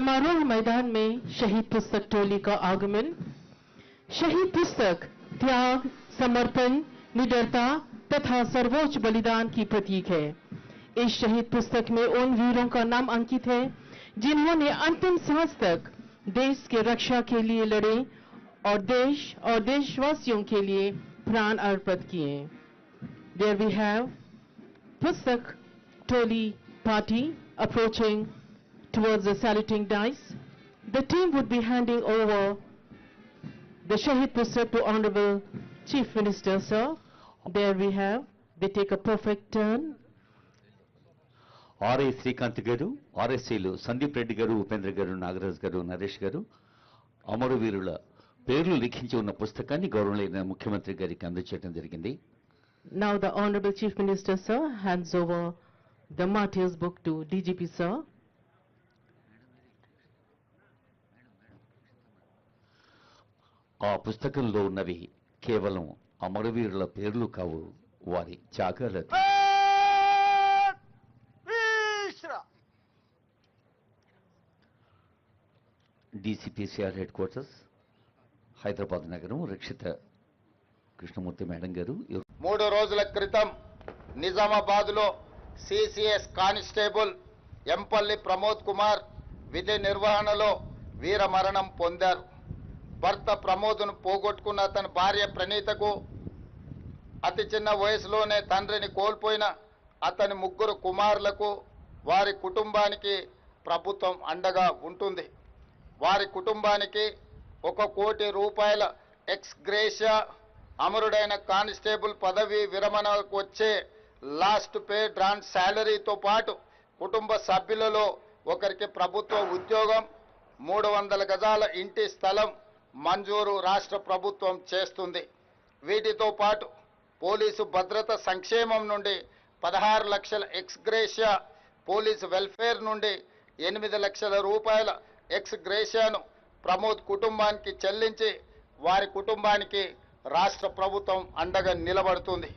समारोह मैदान में शहीद पुस्तक टोली का आगमन, शहीद पुस्तक, त्याग, समर्पण, निडरता तथा सर्वोच्च बलिदान की प्रतीक है। इस शहीद पुस्तक में उन वीरों का नाम अंकित है, जिन्होंने अंतिम सांस तक देश के रक्षा के लिए लड़े और देश और देशवासियों के लिए प्राण अर्पित किए। There we have Pustak Toli party approaching towards the saluting dice. The team would be handing over the Shahid Pustak to Honorable Chief Minister, sir. There we have, they take a perfect turn. RI Srikanth garu ఆర్ఎస్సీలు Sandeep Reddy గారు ఉపేంద్ర గారు నాగరాజ్ గారు నరేష్ గారు అమరవీరుల పేర్లు లిఖించి ఉన్న పుస్తకాన్ని గౌరవమైన ముఖ్యమంత్రి గారికి అందజేయడం జరిగింది Now the Honorable Chief Minister, sir, hands over the Martyrs book to DGP, sir. ఆ పుస్తకంలో ఉన్నవి కేవలం అమరవీరుల పేర్లు కావు వారి త్యాగాల డిసిపిసిఆర్ హెడ్ క్వార్టర్స్ హైదరాబాద్ నగరం రక్షిత కృష్ణమూర్తి మేడం గారు మూడు రోజుల క్రితం నిజామాబాద్లో సిసిఎస్ కానిస్టేబుల్ ఎంపల్లి ప్రమోద్ కుమార్ విధి నిర్వహణలో వీరమరణం పొందారు. భర్త ప్రమోద్ను పోగొట్టుకున్న అతని భార్య ప్రణీతకు అతి చిన్న వయసులోనే తండ్రిని కోల్పోయిన అతని ముగ్గురు కుమారులకు వారి కుటుంబానికి ప్రభుత్వం అండగా ఉంటుంది. వారి కుటుంబానికి ఒక కోటి రూపాయల ఎక్స్గ్రేషియా అమరుడైన కానిస్టేబుల్ పదవి విరమణకు వచ్చే లాస్ట్ పే డ్రాన్ శాలరీతో పాటు కుటుంబ సభ్యులలో ఒకరికి ప్రభుత్వ ఉద్యోగం మూడు వందల గజాల ఇంటి స్థలం మంజూరు రాష్ట్ర ప్రభుత్వం చేస్తుంది. వీటితో పాటు పోలీసు భద్రత సంక్షేమం నుండి పదహారు లక్షల ఎక్స్గ్రేషియా పోలీసు వెల్ఫేర్ నుండి ఎనిమిది లక్షల రూపాయల ఎక్స్గ్రేషియాను ప్రమోద్ కుటుంబానికి చెల్లించి వారి కుటుంబానికి రాష్ట్ర ప్రభుత్వం అండగా నిలబడుతుంది.